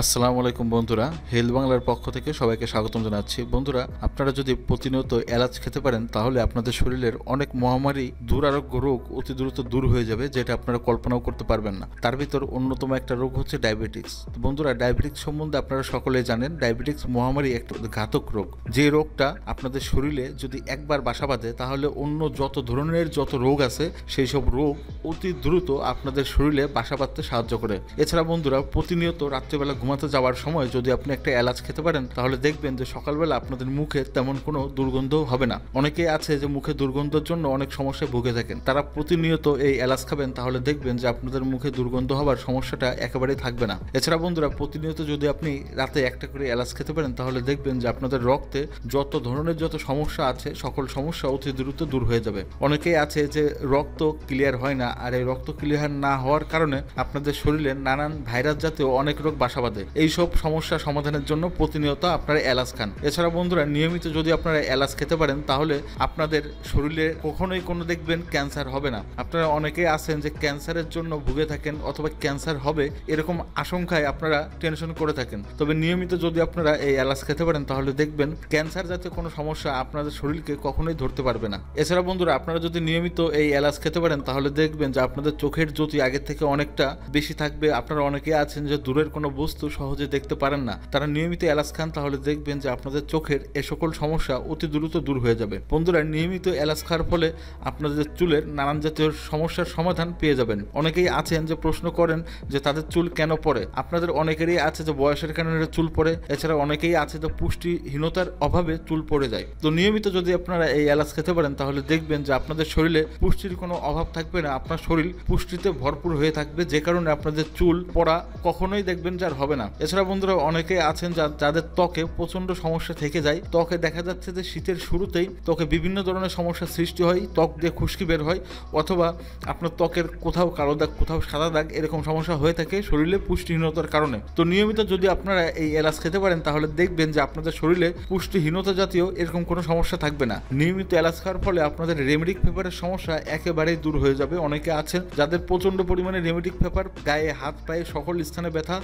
আসসালামু আলাইকুম বন্ধুরা হেলথ বাংলার পক্ষ থেকে সবাইকে স্বাগতম জানাচ্ছি। বন্ধুরা, আপনারা যদি প্রতিনিয়ত এলাচ খেতে পারেন, তাহলে আপনাদের শরীরের অনেক মহামারী, দুরারোগ্য রোগ অতি দ্রুত দূর হয়ে যাবে, যেটা আপনারা কল্পনাও করতে পারবেন না। তার ভিতর অন্যতম একটা রোগ হচ্ছে ডায়াবেটিক্স বন্ধুরা ডায়াবেটিক্স সম্বন্ধে আপনারা সকলেই জানেন ডায়াবেটিক্স মহামারী একটা ঘাতক রোগ। যে রোগটা আপনাদের শরীরে যদি একবার বাসা বাঁধে, তাহলে অন্য যত ধরনের যত রোগ আছে, সেই সব রোগ অতি দ্রুত আপনাদের শরীরে বাসা বাঁধতে সাহায্য করে। এছাড়া বন্ধুরা, প্রতিনিয়ত রাত্রিবেলা ঘুমাতে যাওয়ার সময় যদি আপনি একটা এলাচ খেতে পারেন, তাহলে দেখবেন যে সকালবেলা আপনাদের মুখে তেমন কোনো দুর্গন্ধ হবে না। অনেকেই আছে যে মুখে দুর্গন্ধের জন্য অনেক সমস্যায় ভুগে থাকেন। তারা প্রতিনিয়ত এই এলাচ খাবেন, তাহলে দেখবেন যে আপনাদের মুখে দুর্গন্ধ হওয়ার সমস্যাটা একেবারেই থাকবে না। এছাড়া বন্ধুরা, প্রতিনিয়ত যদি আপনি রাতে একটা করে এলাচ খেতে পারেন, তাহলে দেখবেন যে আপনাদের রক্তে যত ধরনের যত সমস্যা আছে, সকল সমস্যা অতি দ্রুত দূর হয়ে যাবে। অনেকেই আছে যে রক্ত ক্লিয়ার হয় না, আর এই রক্ত ক্লিয়ার না হওয়ার কারণে আপনাদের শরীরে নানান ভাইরাস জাতীয় অনেক রোগ বাসা বাঁধে। এইসব সমস্যা সমাধানের জন্য প্রতিনিয়ত আপনারা এলাচ খান। এছাড়া বন্ধুরা, নিয়মিত যদি আপনারা এলাচ খেতে পারেন, তাহলে আপনাদের শরীরে কখনোই কোনো দেখবেন ক্যান্সার হবে না। আপনারা অনেকেই আছেন যে ক্যান্সারের জন্য ভুগে থাকেন অথবা ক্যান্সার হবে এরকম আশঙ্কায় আপনারা টেনশন করে থাকেন। তবে নিয়মিত যদি আপনারা এই এলাচ খেতে পারেন, তাহলে দেখবেন ক্যান্সার জাতীয় কোনো সমস্যা আপনাদের শরীরকে কখনোই ধরতে পারবে না। এছাড়া বন্ধুরা, আপনারা যদি নিয়মিত এই এলাচ খেতে পারেন, তাহলে দেখবেন যে আপনাদের চোখের জ্যোতি আগের থেকে অনেকটা বেশি থাকবে। আপনারা অনেকেই আছেন যে দূরের কোনো বস্তু সহজে দেখতে পারেন না। তারা নিয়মিত এলাচ খান, তাহলে দেখবেন যে আপনাদের চোখের এ সকল সমস্যা অতি দ্রুত দূর হয়ে যাবে। বন্ধুরা, নিয়মিত এলাচ খাওয়ার ফলে আপনাদের চুলের নানান জাতীয় সমস্যার সমাধান পেয়ে যাবেন। অনেকেই আছেন যে প্রশ্ন করেন যে তাদের চুল কেন পড়ে? আপনাদের অনেকেরই আছে যে বয়সের কারণে চুল পড়ে, এছাড়া অনেকেই আছে যে পুষ্টিহীনতার অভাবে চুল পড়ে যায়। তো নিয়মিত যদি আপনারা এই এলাচ খেতে পারেন, তাহলে দেখবেন যে আপনাদের শরীরে পুষ্টির কোনো অভাব থাকবে না। আপনার শরীর পুষ্টিতে ভরপুর হয়ে থাকবে। যে কারণে আপনাদের চুল পড়া কখনোই দেখবেন যার হবে না। এছাড়া বন্ধুরা অনেকে আছেন যাদের ত্বকে প্রচণ্ড সমস্যা থেকে যায়। ত্বকে দেখা যাচ্ছে যে শীতের শুরুতেই ত্বকে বিভিন্ন ধরনের সমস্যার সৃষ্টি হয়, ত্বক দিয়ে খুশকি বের হয়, অথবা আপনার ত্বকের কোথাও কালো দাগ, কোথাও সাদা দাগ এরকম সমস্যা হয়ে থাকে শরীরে পুষ্টিহীনতার কারণে। তো নিয়মিত যদি আপনারা এই এলাচ খেতে পারেন, তাহলে দেখবেন যে আপনাদের শরীরে পুষ্টিহীনতা জাতীয় এরকম কোনো সমস্যা থাকবে না। নিয়মিত এলাচ খাওয়ার ফলে আপনাদের রেমেডিক পেপারের সমস্যা একেবারেই দূর হয়ে যাবে। অনেকে আছেন যাদের প্রচণ্ড পরিমাণে রেমেডিক পেপার গায়ে, হাত, পায়ে সকল স্থানে ব্যথা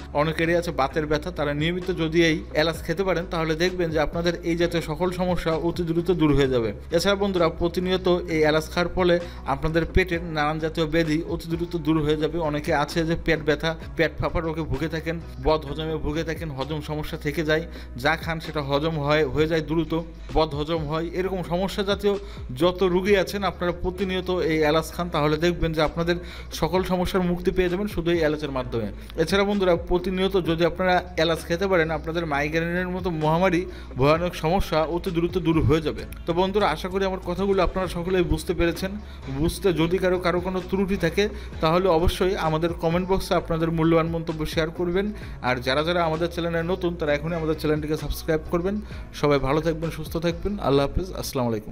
অনেকেরই আছে বাতের ব্যথা, তারা নিয়মিত যদি এই এলাচ খেতে পারেন, তাহলে দেখবেন যে আপনাদের এই জাতীয় সকল সমস্যা অতি দ্রুত দূর হয়ে যাবে। এছাড়া বন্ধুরা, প্রতিনিয়ত এই এলাচ খাওয়ার ফলে আপনাদের পেটের নানান জাতীয় ব্যাধি অতি দ্রুত দূর হয়ে যাবে। অনেকে আছে যে পেট ব্যথা, পেট ফাঁপার রোগে ভুগে থাকেন বদ হজমে ভুগে থাকেন, হজম সমস্যা থেকে যায়। যা খান সেটা হজম হয়, হয়ে যায় দ্রুত বদ হজম হয়। এরকম সমস্যা জাতীয় যত রুগী আছেন, আপনারা প্রতিনিয়ত এই এলাচ খান, তাহলে দেখবেন যে আপনাদের সকল সমস্যার মুক্তি পেয়ে যাবেন শুধু এই এলাচের মাধ্যমে। এছাড়া বন্ধুরা, প্রতিনিয়ত যদি আপনারা এলাচ খেতে পারেন, আপনাদের মাইগ্রেনের মতো মহামারী ভয়ানক সমস্যা অতি দ্রুত দূর হয়ে যাবে। তো বন্ধুরা, আশা করি আমার কথাগুলো আপনারা সকলেই বুঝতে পেরেছেন। বুঝতে যদি কারও কারও কোনো ত্রুটি থাকে, তাহলে অবশ্যই আমাদের কমেন্ট বক্সে আপনাদের মূল্যবান মন্তব্য শেয়ার করবেন। আর যারা যারা আমাদের চ্যানেলে নতুন, তারা এখনই আমাদের চ্যানেলটিকে সাবস্ক্রাইব করবেন। সবাই ভালো থাকবেন, সুস্থ থাকবেন। আল্লাহ হাফিজ। আসসালামু আলাইকুম।